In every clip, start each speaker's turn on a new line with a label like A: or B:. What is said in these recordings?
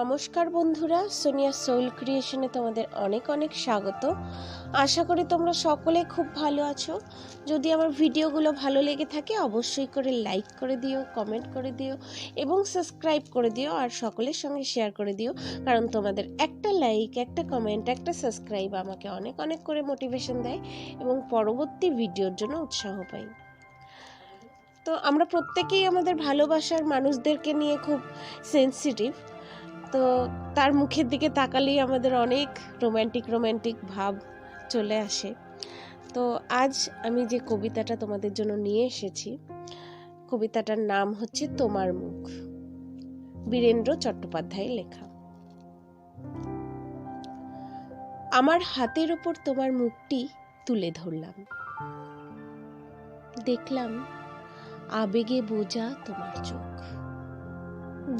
A: নমস্কার বন্ধুরা, সোনিয়া সোল ক্রিয়েশনে তোমাদের অনেক অনেক স্বাগত। আশা করি তোমরা সকলে খুব ভালো আছো। যদি আমার ভিডিওগুলো ভালো লেগে থাকে, অবশ্যই করে লাইক করে দিও, কমেন্ট করে দিও এবং সাবস্ক্রাইব করে দিও আর সকলের সঙ্গে শেয়ার করে দিও। কারণ তোমাদের একটা লাইক, একটা কমেন্ট, একটা সাবস্ক্রাইব আমাকে অনেক অনেক করে মোটিভেশন দেয় এবং পরবর্তী ভিডিওর জন্য উৎসাহ পাই। তো আমরা প্রত্যেকেই আমাদের ভালোবাসার মানুষদেরকে নিয়ে খুব সেন্সিটিভ তো তার মুখের দিকে তাকালেই আমাদের অনেক রোম্যান্টিক রোম্যান্টিক ভাব চলে আসে। তো আজ আমি যে কবিতাটা তোমাদের জন্য নিয়ে এসেছি, কবিতাটার নাম হচ্ছে তোমার মুখ। বীরেন্দ্র চট্টোপাধ্যায়ের লেখা। আমার হাতের ওপর তোমার মুখটি তুলে ধরলাম। দেখলাম আবেগে বোঝা তোমার চোখ।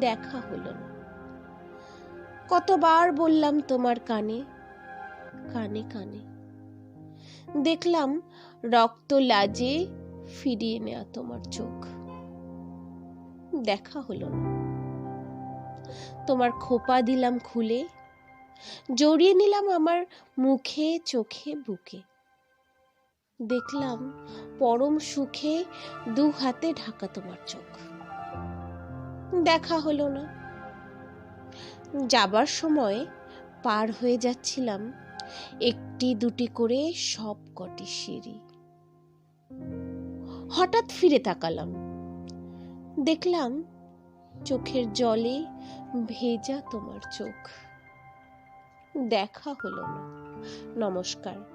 A: দেখা হলো না। কতবার বললাম তোমার কানে? কানে কানে। দেখলাম রক্ত লাজে ফিরিয়ে নেওয়া তোমার চোখ। দেখা হলো না। তোমার খোপা দিলাম খুলে, জড়িয়ে নিলাম আমার মুখে, চোখে, বুকে। দেখলাম পরম সুখে দু হাতে ঢাকা তোমার চোখ। দেখা হলো না। যাবার সময় পার হয়ে যাচ্ছিলাম একটি দুটি করে সব কটি সিঁড়ি। হঠাৎ ফিরে তাকালাম। দেখলাম চোখের জলে ভেজা তোমার চোখ। দেখা হলো না। নমস্কার।